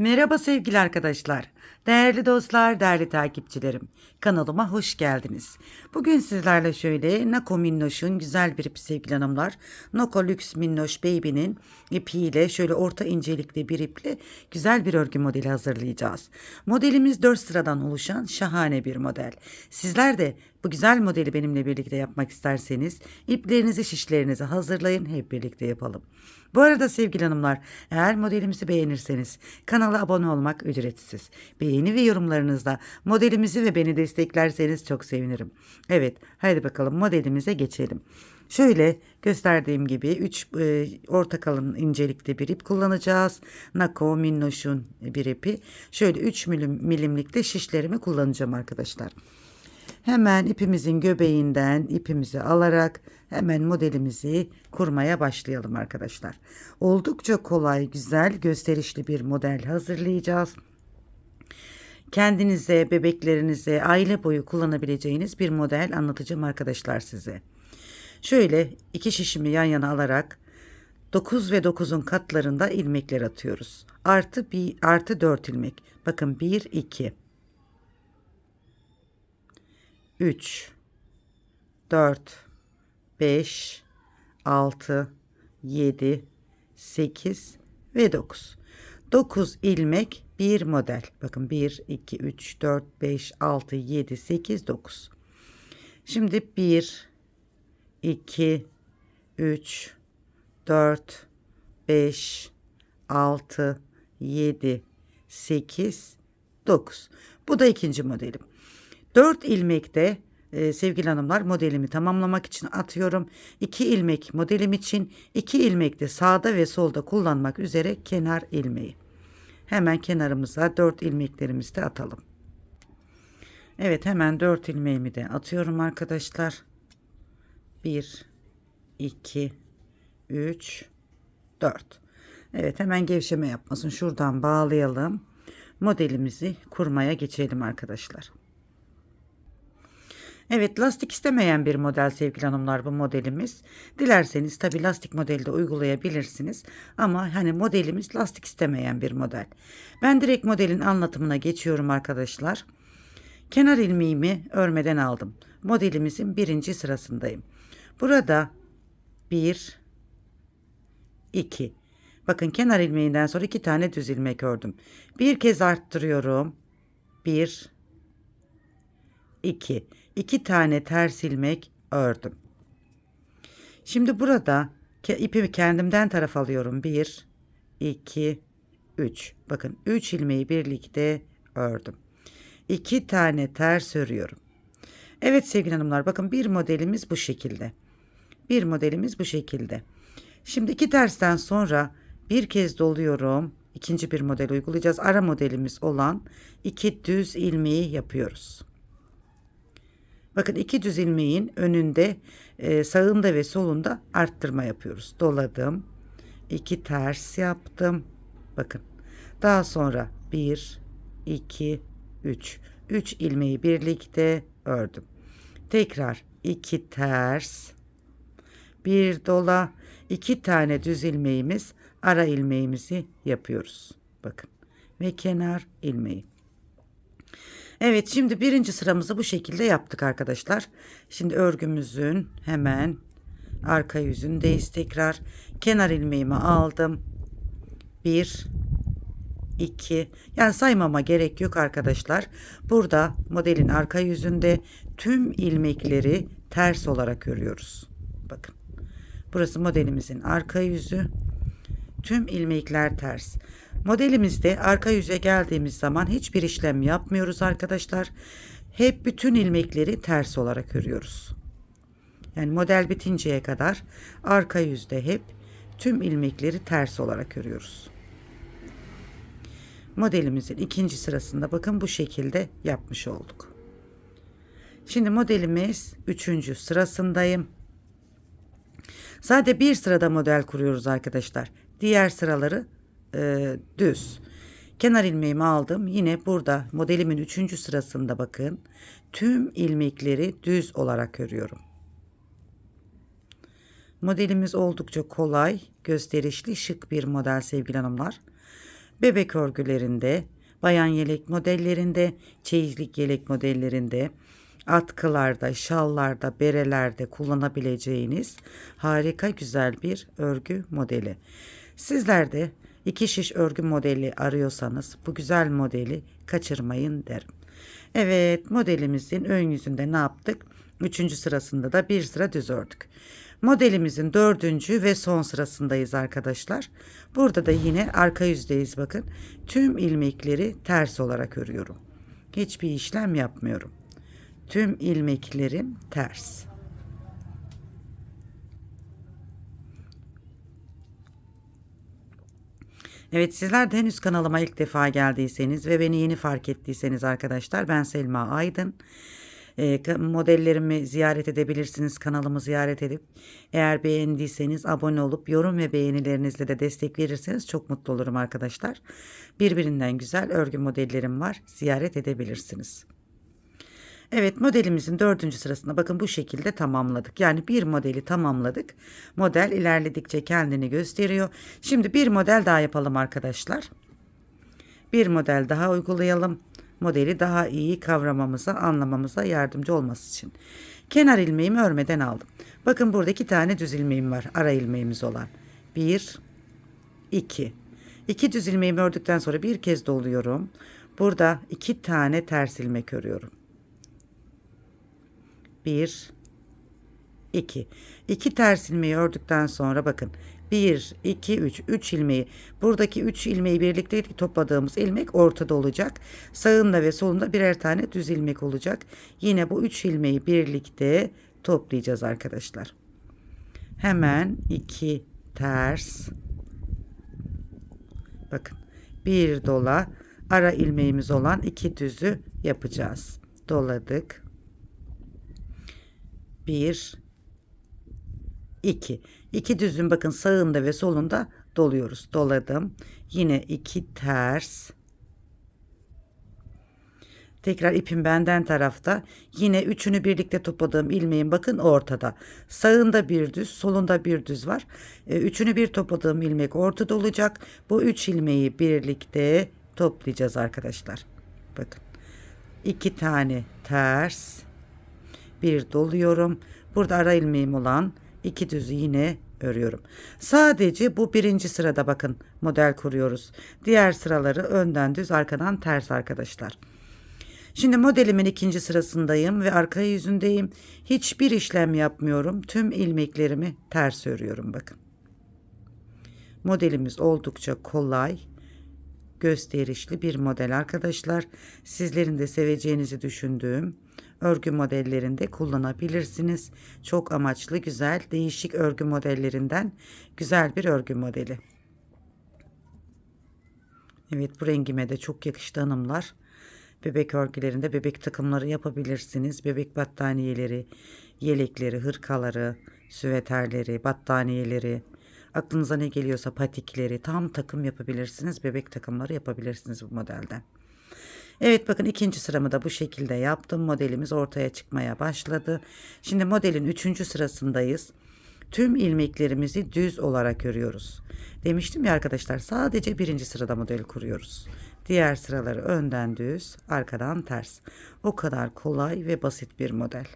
Merhaba sevgili arkadaşlar. Değerli dostlar, değerli takipçilerim. Kanalıma hoş geldiniz. Bugün sizlerle şöyle Nako Minnoş'un güzel bir ipi sevgili hanımlar. Nako Lux Minnoş Baby'nin ipiyle şöyle orta incelikli bir iple güzel bir örgü modeli hazırlayacağız. Modelimiz 4 sıradan oluşan şahane bir model. Sizler de bu güzel modeli benimle birlikte yapmak isterseniz iplerinizi şişlerinizi hazırlayın hep birlikte yapalım. Bu arada sevgili hanımlar eğer modelimizi beğenirseniz kanala abone olmak ücretsiz. Beğeni ve yorumlarınızda modelimizi ve beni desteklerseniz çok sevinirim. Evet hadi bakalım modelimize geçelim. Şöyle gösterdiğim gibi 3 e, orta kalın incelikte bir ip kullanacağız. Nako Minnoş'un bir ipi. Şöyle 3 milim, milimlikte şişlerimi kullanacağım arkadaşlar. Hemen ipimizin göbeğinden ipimizi alarak hemen modelimizi kurmaya başlayalım arkadaşlar. Oldukça kolay, güzel, gösterişli bir model hazırlayacağız. Kendinize, bebeklerinize, aile boyu kullanabileceğiniz bir model anlatacağım arkadaşlar size. Şöyle iki şişimi yan yana alarak 9 ve 9'un katlarında ilmekler atıyoruz. Artı bir artı 4 ilmek. Bakın 1 2 3 4 5 6 7 8 ve 9. 9 ilmek bir model. Bakın 1 2 3 4 5 6 7 8 9. Şimdi 1 2 3 4 5 6 7 8 9. Bu da ikinci modelim. 4 ilmekte e, sevgili hanımlar modelimi tamamlamak için atıyorum. 2 ilmek modelim için 2 ilmek de sağda ve solda kullanmak üzere kenar ilmeği. Hemen kenarımıza 4 ilmeklerimizi de atalım. Evet hemen 4 ilmeğimi de atıyorum arkadaşlar. 1 2 3 4 Evet hemen gevşeme yapmasın. Şuradan bağlayalım. Modelimizi kurmaya geçelim arkadaşlar. Evet lastik istemeyen bir model sevgili hanımlar bu modelimiz. Dilerseniz tabi lastik modelde uygulayabilirsiniz. Ama hani modelimiz lastik istemeyen bir model. Ben direkt modelin anlatımına geçiyorum arkadaşlar. Kenar ilmeğimi örmeden aldım. Modelimizin birinci sırasındayım. Burada bir, iki. Bakın kenar ilmeğinden sonra iki tane düz ilmek ördüm. Bir kez arttırıyorum. Bir, iki. İki tane ters ilmek ördüm. Şimdi burada ipimi kendimden taraf alıyorum. Bir, iki, üç. Bakın üç ilmeği birlikte ördüm. İki tane ters örüyorum. Evet sevgili hanımlar bakın bir modelimiz bu şekilde. Bir modelimiz bu şekilde. Şimdi iki tersten sonra bir kez doluyorum. İkinci bir model uygulayacağız. Ara modelimiz olan iki düz ilmeği yapıyoruz. Bakın iki düz ilmeğin önünde e, sağında ve solunda arttırma yapıyoruz. Doladım. iki ters yaptım. Bakın. Daha sonra 1 2 3 3 ilmeği birlikte ördüm. Tekrar 2 ters bir dola iki tane düz ilmeğimiz ara ilmeğimizi yapıyoruz. Bakın. Ve kenar ilmeği. Evet şimdi birinci sıramızı bu şekilde yaptık arkadaşlar. Şimdi örgümüzün hemen arka yüzündeyiz tekrar. Kenar ilmeğimi aldım. Bir, iki. Yani saymama gerek yok arkadaşlar. Burada modelin arka yüzünde tüm ilmekleri ters olarak örüyoruz. Bakın. Burası modelimizin arka yüzü. Tüm ilmekler ters. Modelimizde arka yüze geldiğimiz zaman hiçbir işlem yapmıyoruz arkadaşlar. Hep bütün ilmekleri ters olarak örüyoruz. Yani model bitinceye kadar arka yüzde hep tüm ilmekleri ters olarak örüyoruz. Modelimizin ikinci sırasında bakın bu şekilde yapmış olduk. Şimdi modelimiz üçüncü sırasındayım. Sadece bir sırada model kuruyoruz arkadaşlar. Diğer sıraları e, düz. Kenar ilmeğimi aldım. Yine burada modelimin üçüncü sırasında bakın. Tüm ilmekleri düz olarak örüyorum. Modelimiz oldukça kolay, gösterişli, şık bir model sevgili hanımlar. bebek örgülerinde, bayan yelek modellerinde, çeyizlik yelek modellerinde, atkılarda, şallarda, berelerde kullanabileceğiniz harika güzel bir örgü modeli. Sizler de iki şiş örgü modeli arıyorsanız bu güzel modeli kaçırmayın derim. Evet modelimizin ön yüzünde ne yaptık? Üçüncü sırasında da bir sıra düz ördük. Modelimizin dördüncü ve son sırasındayız arkadaşlar. Burada da yine arka yüzdeyiz bakın. Tüm ilmekleri ters olarak örüyorum. Hiçbir işlem yapmıyorum. Tüm ilmeklerim ters. Evet sizler de henüz kanalıma ilk defa geldiyseniz ve beni yeni fark ettiyseniz arkadaşlar ben Selma Aydın. E, modellerimi ziyaret edebilirsiniz. Kanalımı ziyaret edip eğer beğendiyseniz abone olup yorum ve beğenilerinizle de destek verirseniz çok mutlu olurum arkadaşlar. Birbirinden güzel örgü modellerim var. Ziyaret edebilirsiniz. Evet modelimizin dördüncü sırasında bakın bu şekilde tamamladık. Yani bir modeli tamamladık. Model ilerledikçe kendini gösteriyor. Şimdi bir model daha yapalım arkadaşlar. Bir model daha uygulayalım. Modeli daha iyi kavramamıza, anlamamıza yardımcı olması için. Kenar ilmeğimi örmeden aldım. Bakın burada iki tane düz ilmeğim var. Ara ilmeğimiz olan. Bir, iki. İki düz ilmeğimi ördükten sonra bir kez doluyorum. Burada iki tane ters ilmek örüyorum. 1 2 2 ters ilmeği ördükten sonra bakın 1 2 3 3 ilmeği buradaki 3 ilmeği birlikte topladığımız ilmek ortada olacak. Sağında ve solunda birer tane düz ilmek olacak. Yine bu 3 ilmeği birlikte toplayacağız arkadaşlar. Hemen 2 ters bakın bir dola ara ilmeğimiz olan iki düzü yapacağız. Doladık. 1 2 2 düzün bakın sağında ve solunda doluyoruz. Doladım. Yine 2 ters. Tekrar ipim benden tarafta. Yine üçünü birlikte topladığım ilmeğin bakın ortada. Sağında bir düz, solunda bir düz var. E, üçünü bir topladığım ilmek ortada olacak. Bu üç ilmeği birlikte toplayacağız arkadaşlar. Bakın. iki tane ters bir doluyorum. Burada ara ilmeğim olan iki düzü yine örüyorum. Sadece bu birinci sırada bakın model kuruyoruz. Diğer sıraları önden düz arkadan ters arkadaşlar. Şimdi modelimin ikinci sırasındayım ve arka yüzündeyim. Hiçbir işlem yapmıyorum. Tüm ilmeklerimi ters örüyorum bakın. Modelimiz oldukça kolay, gösterişli bir model arkadaşlar. Sizlerin de seveceğinizi düşündüğüm örgü modellerinde kullanabilirsiniz. Çok amaçlı, güzel, değişik örgü modellerinden güzel bir örgü modeli. Evet bu rengime de çok yakıştı hanımlar. Bebek örgülerinde bebek takımları yapabilirsiniz. Bebek battaniyeleri, yelekleri, hırkaları, süveterleri, battaniyeleri, aklınıza ne geliyorsa patikleri tam takım yapabilirsiniz. Bebek takımları yapabilirsiniz bu modelden. Evet bakın ikinci sıramı da bu şekilde yaptım. Modelimiz ortaya çıkmaya başladı. Şimdi modelin üçüncü sırasındayız. Tüm ilmeklerimizi düz olarak örüyoruz. Demiştim ya arkadaşlar sadece birinci sırada model kuruyoruz. Diğer sıraları önden düz, arkadan ters. O kadar kolay ve basit bir model.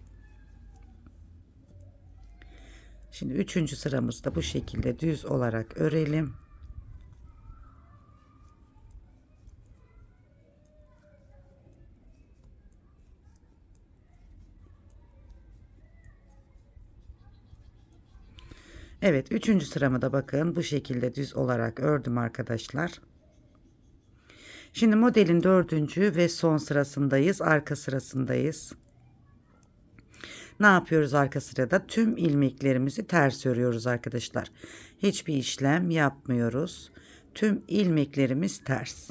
Şimdi üçüncü sıramızda bu şekilde düz olarak örelim. Evet üçüncü sıramı da bakın bu şekilde düz olarak ördüm arkadaşlar. Şimdi modelin dördüncü ve son sırasındayız. Arka sırasındayız. Ne yapıyoruz arka sırada? Tüm ilmeklerimizi ters örüyoruz arkadaşlar. Hiçbir işlem yapmıyoruz. Tüm ilmeklerimiz ters.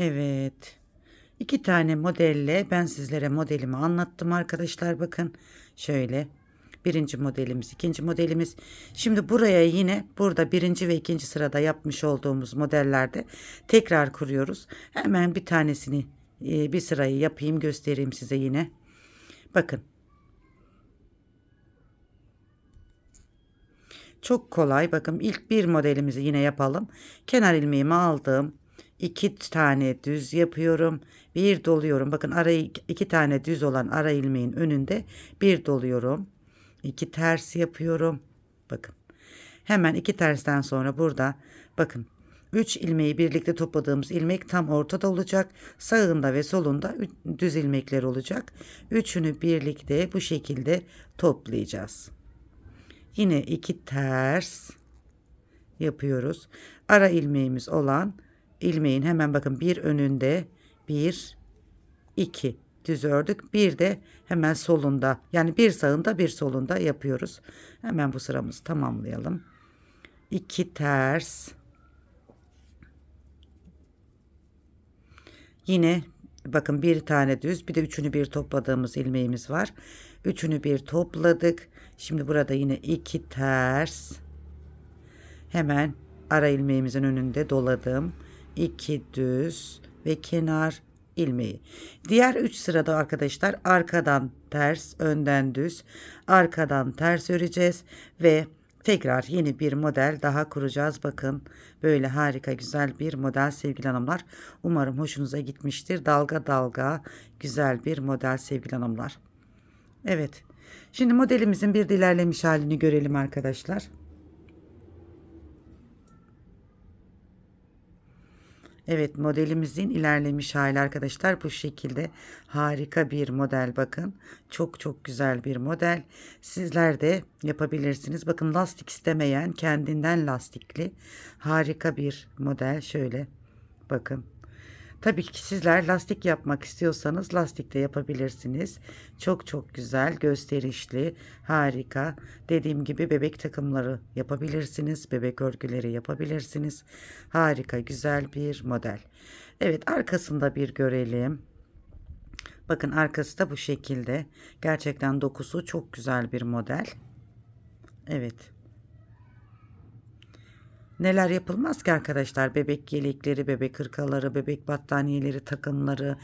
Evet. İki tane modelle ben sizlere modelimi anlattım arkadaşlar. Bakın şöyle Birinci modelimiz, ikinci modelimiz. Şimdi buraya yine burada birinci ve ikinci sırada yapmış olduğumuz modellerde tekrar kuruyoruz. Hemen bir tanesini e, bir sırayı yapayım göstereyim size yine. Bakın. Çok kolay. Bakın ilk bir modelimizi yine yapalım. Kenar ilmeğimi aldım. İki tane düz yapıyorum. Bir doluyorum. Bakın arayı iki tane düz olan ara ilmeğin önünde bir doluyorum. iki ters yapıyorum. Bakın. Hemen iki tersten sonra burada bakın 3 ilmeği birlikte topladığımız ilmek tam ortada olacak. Sağında ve solunda düz ilmekler olacak. Üçünü birlikte bu şekilde toplayacağız. Yine iki ters yapıyoruz. Ara ilmeğimiz olan ilmeğin hemen bakın bir önünde bir iki düz ördük. Bir de hemen solunda yani bir sağında bir solunda yapıyoruz. Hemen bu sıramızı tamamlayalım. İki ters Yine bakın bir tane düz bir de üçünü bir topladığımız ilmeğimiz var. Üçünü bir topladık. Şimdi burada yine iki ters. Hemen ara ilmeğimizin önünde doladım. İki düz ve kenar ilmeği. Diğer üç sırada arkadaşlar arkadan ters, önden düz, arkadan ters öreceğiz ve tekrar yeni bir model daha kuracağız. Bakın böyle harika güzel bir model sevgili hanımlar. Umarım hoşunuza gitmiştir. Dalga dalga güzel bir model sevgili hanımlar. Evet. Şimdi modelimizin bir ilerlemiş halini görelim arkadaşlar. Evet modelimizin ilerlemiş hali arkadaşlar bu şekilde harika bir model bakın. Çok çok güzel bir model. Sizler de yapabilirsiniz. Bakın lastik istemeyen kendinden lastikli harika bir model şöyle bakın. Tabii ki sizler lastik yapmak istiyorsanız lastik de yapabilirsiniz. Çok çok güzel, gösterişli, harika. Dediğim gibi bebek takımları yapabilirsiniz. Bebek örgüleri yapabilirsiniz. Harika, güzel bir model. Evet, arkasında bir görelim. Bakın arkası da bu şekilde. Gerçekten dokusu çok güzel bir model. Evet. Neler yapılmaz ki arkadaşlar? Bebek yelekleri, bebek hırkaları, bebek battaniyeleri, takımları,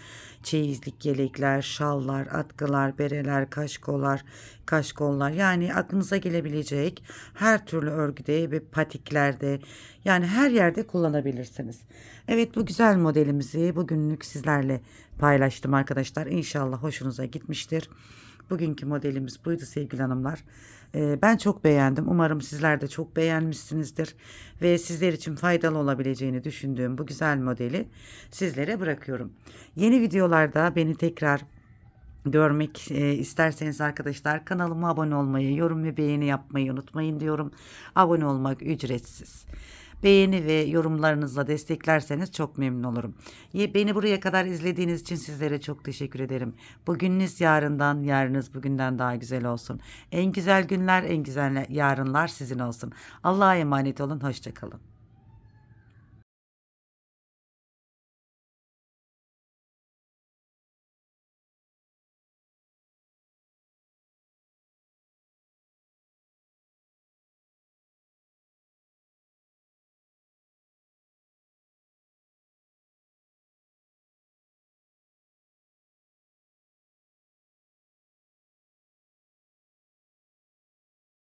çeyizlik yelekler, şallar, atkılar, bereler, kaşkolar, kaşkollar. Yani aklınıza gelebilecek her türlü örgüde ve patiklerde yani her yerde kullanabilirsiniz. Evet bu güzel modelimizi bugünlük sizlerle paylaştım arkadaşlar. İnşallah hoşunuza gitmiştir. Bugünkü modelimiz buydu sevgili hanımlar. Ee, ben çok beğendim. Umarım sizler de çok beğenmişsinizdir. Ve sizler için faydalı olabileceğini düşündüğüm bu güzel modeli sizlere bırakıyorum. Yeni videolarda beni tekrar görmek e, isterseniz arkadaşlar kanalıma abone olmayı, yorum ve beğeni yapmayı unutmayın diyorum. Abone olmak ücretsiz. Beğeni ve yorumlarınızla desteklerseniz çok memnun olurum. Beni buraya kadar izlediğiniz için sizlere çok teşekkür ederim. Bugününüz yarından, yarınız bugünden daha güzel olsun. En güzel günler, en güzel yarınlar sizin olsun. Allah'a emanet olun, hoşçakalın.